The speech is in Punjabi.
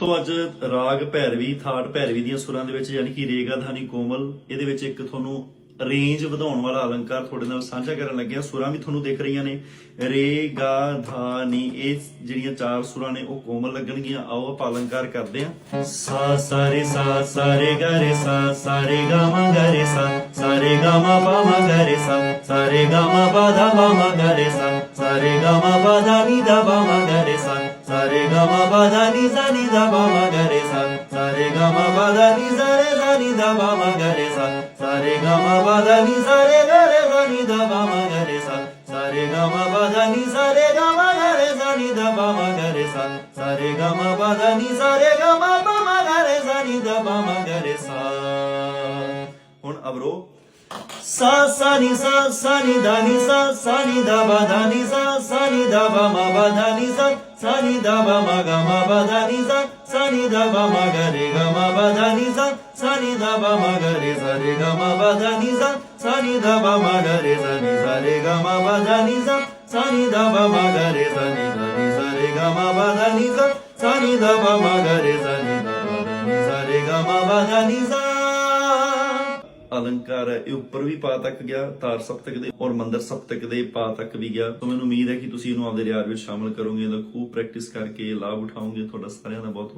ਦੋਸਤੋ ਅੱਜ ਰਾਗ ਭੈਰਵੀ, ਥਾਟ ਭੈਰਵੀ ਦੀਆਂ ਸੁਰਾਂ ਦੇ ਵਿੱਚ ਯਾਨੀ ਕਿ ਰੇਗਾ ਧਾਨੀ ਕੋਮਲ, ਇਹਦੇ ਵਿੱਚ ਇੱਕ ਤੁਹਾਨੂੰ ਰੇਂਜ ਵਧਾਉਣ ਵਾਲਾ ਅਲੰਕਾਰ ਤੁਹਾਡੇ ਨਾਲ ਸਾਂਝਾ ਕਰਨ ਲੱਗਿਆ। ਸੁਰਾਂ ਵੀ ਤੁਹਾਨੂੰ ਦਿਖ ਰਹੀਆਂ ਨੇ। ਰੇ ਗਾ ਧਾ ਨੀ ਇਹ ਜਿਹੜੀਆਂ ਚਾਰ ਸੁਰਾਂ ਨੇ, ਉਹ ਕੋਮਲ ਲੱਗਣਗੀਆਂ। ਆਓ ਆਪਾਂ ਅਲੰਕਾਰ ਕਰਦੇ ਹਾਂ। ਸਾ ਸਾ, ਰੇ, ਸਾ ਸਾ, ਰੇ, ਗਾ, ਰੇ, ਸਾ ਸਾ ਗਾ, ਮਾ, ਗਾ, ਰੇ, ਸਾ ਸਾ ਗਾ, ਮਾ, ਪਾ, ਮਾ, ਗਾ, ਰੇ, ਸਾ ਸਾ ਗਾ, ਮਾ, ਪਾ ਧਾ ਪਾ ਮਾ, ਗਾ, ਰੇ, ਸਾ ਸਾ ਗਾ, ਮਾ, ਪਾ ਧਾ ਨੀ ਧਾ ਪਾ, ਮਾ Sare gama bada ni zani da ba ma gare sa. Sare gama bada ni zare zani da ba ma gare sa. Sare gama bada ni zare gare zani da ba ma gare sa. Sare gama bada ni zare gama gare zani da ba ma gare sa. Sare gama bada ni zare gama ba ma gare zani da ba ma gare sa. Hun abro సా సని సా సని ధని సా సని దబ ధని సా సని దబ మబ ధని సా సని దబ మగ మబ ధని సా సని దబ మగ రే గ మబ ధని సా సని దబ మగ రే స రే గ మబ ధని సా సని దబ మగ రే స ని స రే గ మబ ధని సా సని దబ మగ రే స ని స ని స రే గ మబ ధని సా సని దబ మగ రే స ని స ని స రే గ మబ ధని సా ਅਲੰਕਾਰ ਹੈ, ਇਹ ਉੱਪਰ ਵੀ ਪਾ ਤੱਕ ਗਿਆ, ਤਾਰ ਸਪਤਕ ਦੇ, ਔਰ ਮੰਦਰ ਸਪਤਕ ਦੇ ਪਾ ਤੱਕ ਵੀ ਗਿਆ। ਤਾਂ ਮੈਨੂੰ ਉਮੀਦ ਹੈ ਕਿ ਤੁਸੀਂ ਇਹਨੂੰ ਆਪਦੇ ਰਿਆਜ਼ ਵਿੱਚ ਸ਼ਾਮਲ ਕਰੋਗੇ, ਇਹਦਾ ਖੂਬ ਪ੍ਰੈਕਟਿਸ ਕਰਕੇ ਲਾਭ ਉਠਾਓਗੇ। ਤੁਹਾਡਾ ਸਾਰਿਆਂ ਦਾ ਬਹੁਤ ਬਹੁਤ